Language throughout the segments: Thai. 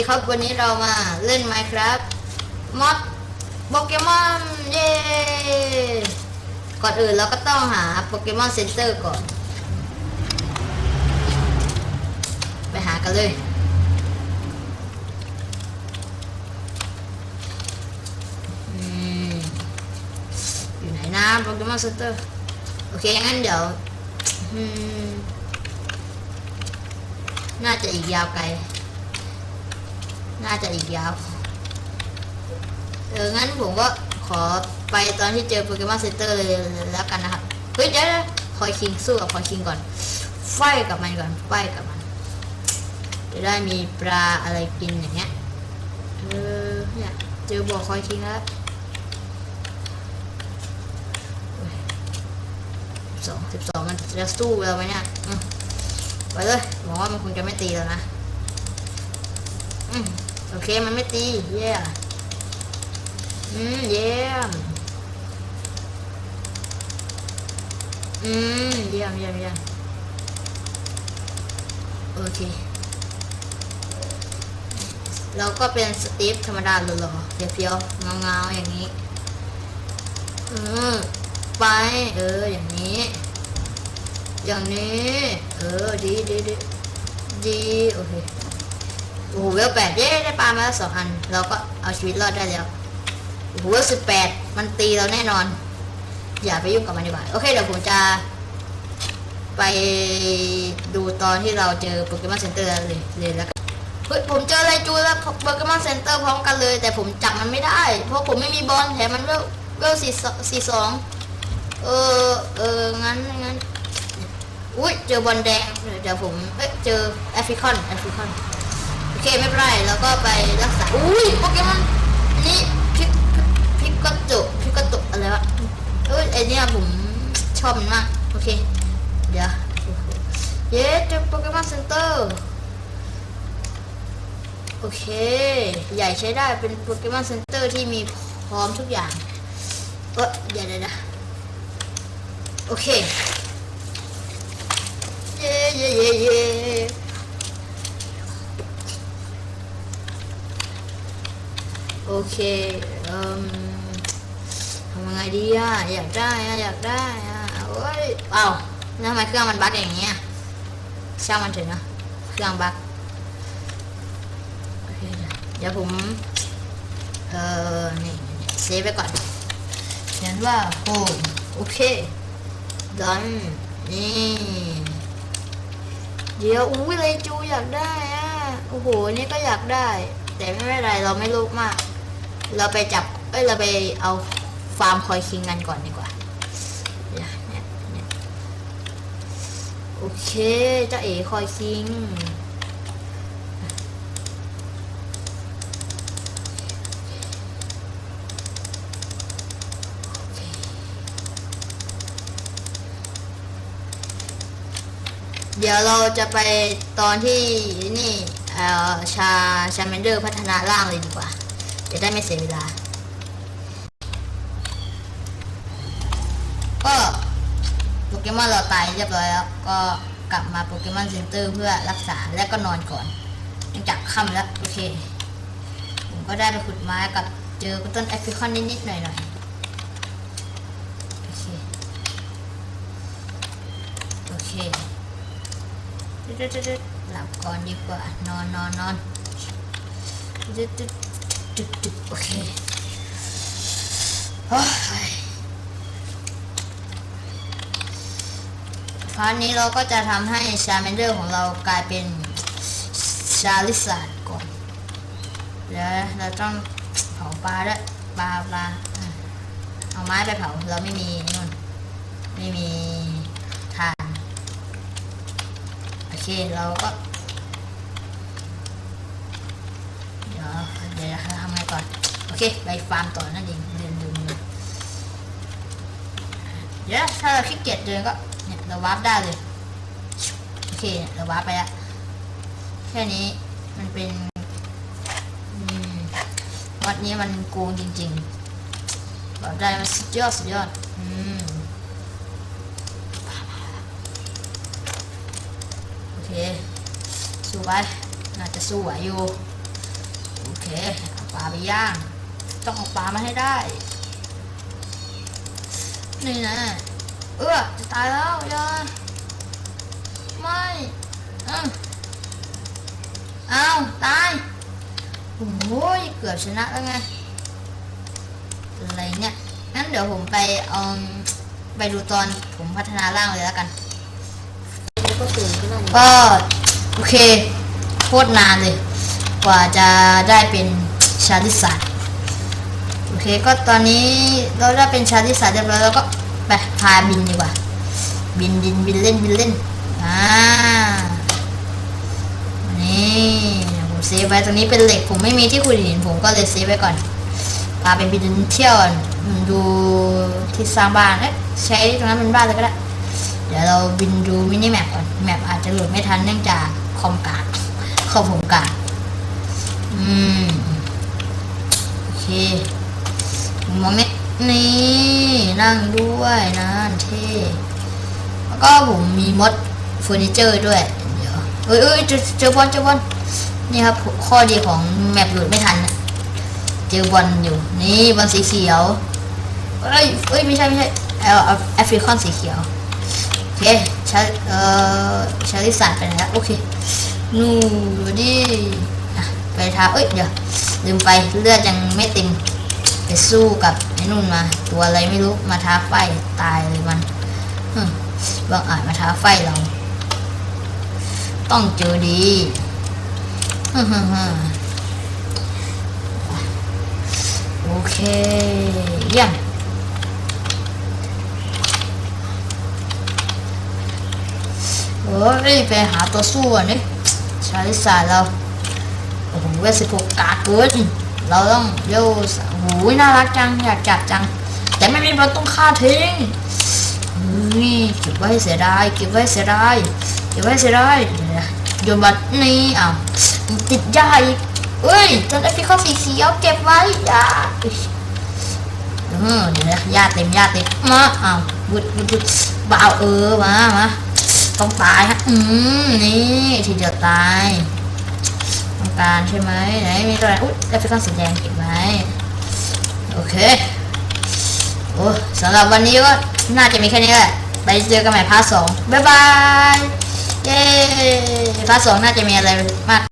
ดีครับวันนี้เรามาเล่น Minecraft มอดโปเกมอนเย้ก่อนอื่นเราก็ต้องหาโปเกมอนเซ็นเตอร์ก่อน ไปหากันเลย อยู่ไหนนะโปเกมอนเซ็นเตอร์โอเค งั้นเดี๋ยวน่าจะอีกยาวไกล น่าจะอีกยาว เออ งั้นผมก็ขอไปตอนที่เจอโปเกมอนเซนเตอร์เลยแล้วกันนะครับ เฮ้ยเดี๋ยวคอยคิงสู้กับคอยคิงก่อน ไฟกับมันก่อน ไฟกับมัน จะได้มีปลาอะไรกินอย่างเงี้ย เออ เนี่ยเจอบ่อคอยคิงแล้วสองสิบสองมันจะสู้เราไหมเนี่ยไปเลยหวังว่ามันคงจะไม่ตีแล้วนะ อืม โอเคมันไม่ตีเย่อืมเยี่ยมอืมเยี่ยมเยี่ยมเยี่ยมโอเค เราก็เป็นสตีฟธรรมดาหล่อๆเฟี้ยวๆเงาๆอย่างนี้เออไป เออ อย่างนี้ อย่างนี้ เออ ดีดีดีดี โอเค โอ้โหเวลแปดเย้ได้ปลามาแล้วสองอัน เราก็เอาชีวิตรอดได้แล้วโอ้โหเวลสิบแปดมันตีเราแน่นอน อย่าไปยุ่งกับมันดีกว่าโอเคเดี๋ยวผมจะ ไปดูตอนที่เราเจอโปเกมอนเซ็นเตอร์เลยเลยแล้วกันเฮ้ยผมเจออะไรจูแล้วโปเกมอนเซ็นเตอร์พร้อมกันเลย แต่ผมจับมันไม่ได้ เพราะผมไม่มีบอลแถมมันเวลเวลสี่สี่สองเออเอองั้นงั้นอุ้ยเจอบอลแดงเดี๋ยวผมเอ้ยเจอแอฟริคอนแอฟริคอน เคไม่เป็นไรแล้วก็ไปรักษา อุ้ยโปเกมอนอันนี้พิกพิกกัตุพิกกัตุอะไรวะเอ้ยไอเนี้ยผมชอบมันมาก โอเค เดี๋ยว เย้เจอโปเกมอนเซ็นเตอร์ โอเค ใหญ่ใช้ได้เป็นโปเกมอนเซ็นเตอร์ที่มีพร้อมทุกอย่างเออเดี๋ยวเดี๋ยวเดี๋ยวโอเค เย้เย้เย้เย้ โอเคเอ่มทำยังไงดีอะอยากได้อะอยากได้อะโอ้ยเอ้าแล้วทำไมเครื่องมันบั๊กอย่างเงี้ยช่างมันเถอะนะเครื่องบั๊กโอเคเดี๋ยวผม เอ่อ นี่เซฟไปก่อนเขียนว่าโฮมโอเคดันนี่เดี๋ยวอุ้ยเลยจูอยากได้อะ โอ้โห นี่ก็อยากได้ แต่ไม่เป็นไรเราไม่รู้มาก เราไปจับ เอ้ย เราไปเอาฟาร์มคอยคิงกันก่อนดีกว่าโอเคเจ้าเอ๋คอยคิง เดี๋ยวเราจะไปตอนที่นี่ชาชาแมนเดอร์พัฒนาร่างเลยดีกว่า จะได้ไม่เสียเวลา ก็โปเกมอนเราตายเรียบร้อยแล้ว ก็กลับมาโปเกมอนเซ็นเตอร์เพื่อรักษาและก็นอนก่อนเนื่องจากค่ำแล้วโอเค ผมก็ได้ไปขุดไม้กับเจอต้นแอฟริคอนนิดๆหน่อยๆ โอเค โอเคดึดๆๆหลับก่อนดีกว่านอนนอนนอน ดึดๆดึดโอเคโอ้ยคราวนี้เราก็จะทำให้ชาแมนเดอร์ของเรากลายเป็นชาลิซาดก่อนเดี๋ยวเราต้องเผาปลาด้วยปลาปลาเอาไม้ไปเผาเราไม่มีนู่นไม่มีถ่านโอเคเราก็เดี๋ยว ดี๋ยวทำไงก่อน โอเค ไปฟาร์มต่อนั่นเองเดินเดินเดินเดี๋ยวถ้าเราขี้เกียจเดินก็เนี่ยเราวาร์ปได้เลย โอเคเราวาร์ปไปแล้วแค่นี้มันเป็นวัดนี้มันโกงจริงๆบอกได้มันสุดยอดสุดยอด อืมโอเค สู้ไปน่าจะสู้ไหวอยู่ อเคเอาปลาไปย่าง ต้องเอาปลามาให้ได้ นี่นะ เออจะตายแล้วอย่าไม่เออเอาตายโอ้ยเกือบชนะแล้วไง อะไรเนี่ย งั้นเดี๋ยวผมไปเอมไปดูตอนผมพัฒนาร่างเลยแล้วกันแล้วก็ตื่นขึ้นมาก็โอเค โคตรนานเลย กว่าจะได้เป็นชาลิสาโอเคก็ตอนนี้เราได้เป็นชาลิสาเรียบร้อยแล้วก็ไปพาบินดีกว่า บินบินบินเล่นบินเล่นอ่านี่ผมเซฟไว้ตรงนี้เป็นเหล็กผมไม่มีที่ขุดหินผมก็เลยเซฟไว้ก่อนพาไปบินเที่ยวดูที่สร้างบ้านเอ๊ะใช้ตรงนั้นเป็นบ้านเลยก็ได้เดี๋ยวเราบินดูมินิแมปก่อนแมปอาจจะโหลดไม่ทันเนื่องจากคอมกากคอมผมกาก อืมโอเคผมมองนี่นี่นั่งด้วยนะเท่แล้วก็ผมมีมดเฟอร์นิเจอร์ด้วยเดี๋ยวเอ้ยเอ้ยเจอเจอบอลเจอบอลนี่ครับข้อดีของแมปโหลดไม่ทันนะเจอบอลอยู่นี่บอลสีเขียวเอ้ยเอ้ยไม่ใช่ไม่ใช่เอาเอาแอฟริคอนสีเขียวโอเคชาเอ่อชาลิสันไปแล้วโอเค นู่นดูดิอะ ไปท้าเอ้ยเดี๋ยวลืมไปเลือดยังไม่เต็มไปสู้กับไอ้นู่นมา ตัวอะไรไม่รู้มาท้าไฟตายเลยมันบางอาจมาท้าไฟเรา ต้องเจอดีโอเคเยี่ยมเฮ้ยไปหาตัวสู้อะนี่ชาลิสาเรา โอ้โหเวสิบหกกาดเกินเราต้องเร็วโอ้โหน่ารักจังอยากจับจัง แต่ไม่มีเราต้องฆ่าทิ้งเฮ้ยเก็บไว้เสียดายเก็บไว้เสียดายเก็บไว้เสียดายเดี๋ยวนะโยนบัตรนี่อ้าวติดยาอีกเอ้ยจนไอฟิคอสีเขียวเก็บไว้ยาเออเดี๋ยวนะยาเต็มยาเต็มมาอ้าววุดวุดวุดบ่าวเออมามาต้องตายฮะอืมนี่ทีเดียวตาย ต้องการใช่ไหมไหนมีตัวไหนอุ๊ยได้ไปก้องสีแดงเก็บไว้โอเคโอ้สำหรับวันนี้ก็น่าจะมีแค่นี้แหละไปเจอกันใหม่พาร์ทสองบ๊ายบายเย้พาร์ทสองน่าจะมีอะไรมาก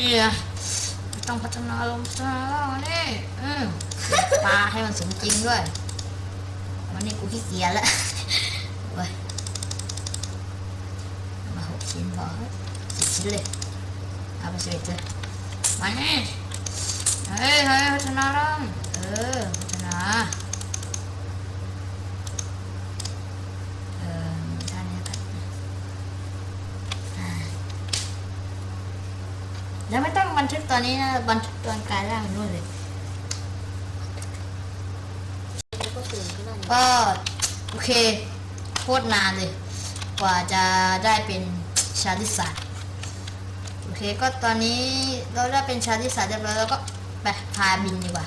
นี่อะต้องพัฒนาลงพัฒนาแล้วนี่อืมปลาให้มันสมจริงด้วย วันนี้กูขี้เกียจแล้วเว้ยมาหกชิ้นพอเฮ้ยสิบชิ้นเลย เอาไปสิบเอ็ดเลยมานี่เฮ้ยเฮ้ยพัฒนาล้วเออพัฒนา เออท่านนี้กัน แล้วไม่ ต้องบันทึกตอนนี้นะบันทึกตอนกลายร่างนู่นเลยแล้วก็ตื่นขึ้นมาก็โอเคโคตรนานเลย กว่าจะได้เป็นชาลิสาโอเคก็ตอนนี้เราได้เป็นชาลิสาเรียบร้อยแล้วก็ไปพาบินดีกว่า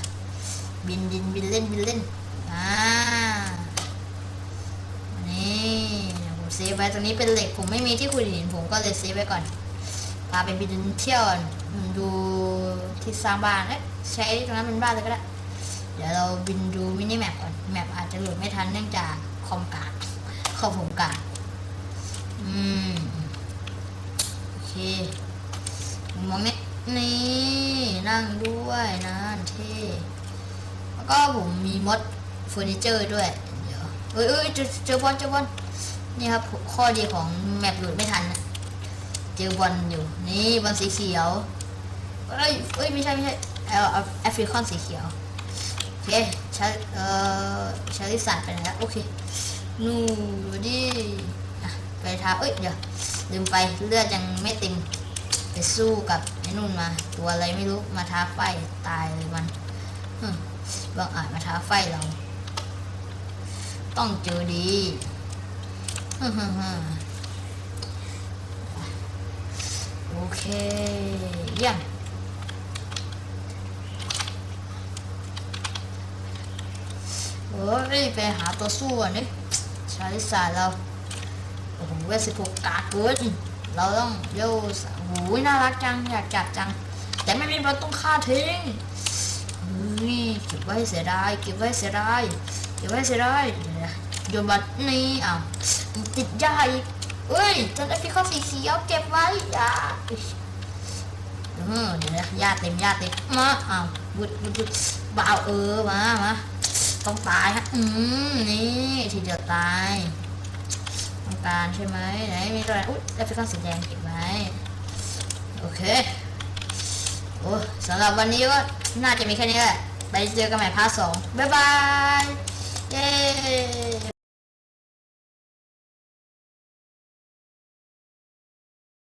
บินบินบินเล่นบินเล่นอ่านี่ผมเซฟไว้ตรงนี้เป็นเหล็กผมไม่มีที่ขุดหินผมก็เลยเซฟไว้ก่อน พาไปบินเที่ยวดูที่สร้างบ้านเอ๊ะใช้ตรงนั้นเป็นบ้านเลยก็ได้ เดี๋ยวเราบินดูมินิแมปก่อน แมปอาจจะโหลดไม่ทันเนื่องจากคอมกากคอมผมกากอืมโอเคผมมองนี่นี่นั่งด้วยนะเท่แล้วก็ผมมีมดเฟอร์นิเจอร์ด้วย เดี๋ยวเอ้ยเอ้ยเจอเจอบอลเจอบอลนี่ครับข้อดีของแมปโหลดไม่ทันนะ เจอบอลอยู่นี่บอลสีเขียวเอ้ยเอ้ยไม่ใช่ไม่ใช่เอาแอฟริคอนสีเขียวโอเคชาเอ่อชาลิสันไปแล้วโอเคนู่นดิไปท้าเอ้ยเดี๋ยวลืมไปเลือดยังไม่เต็มไปสู้กับไอ้นู่นมา ตัวอะไรไม่รู้มาท้าไฟตายเลยมันบางอาจมาท้าไฟเรา ต้องเจอดีฮึฮึฮึอ เค เยี่ยม โอ้ยไปหาตัวสู้อะนี่ชาลิสาเรา โอ้โหเวสิบหกกาดเกินเราต้องเร็วสโอ้ยน่ารักจัง อยากจับจัง แต่ไม่มีเราต้องฆ่าทิ้งนี่เก็บไว้เสียดายเก็บไว้เสียดายเก็บไว้เสียดายเดี๋ยวนะโยนบัตรนี่อ้าวติดยาอีก เอ้ยจนไอพีข้อสีเขียวเก็บไว้ยาเออเดี๋ยวนะยาเต็มยาเต็มมาอ้าววุดวุดวุดบ่าวเออมามาต้องตายฮะ อืม นี่ทีเดียวตายต้องการใช่ไหมไหนมีตัวไหนอุ๊ยได้เป็นก้อสีแดงเก็บไว้โอเคโอ้สำหรับวันนี้ก็น่าจะมีแค่นี้แหละ ไปเจอกันใหม่พาร์ทสองบ๊ายบาย เย้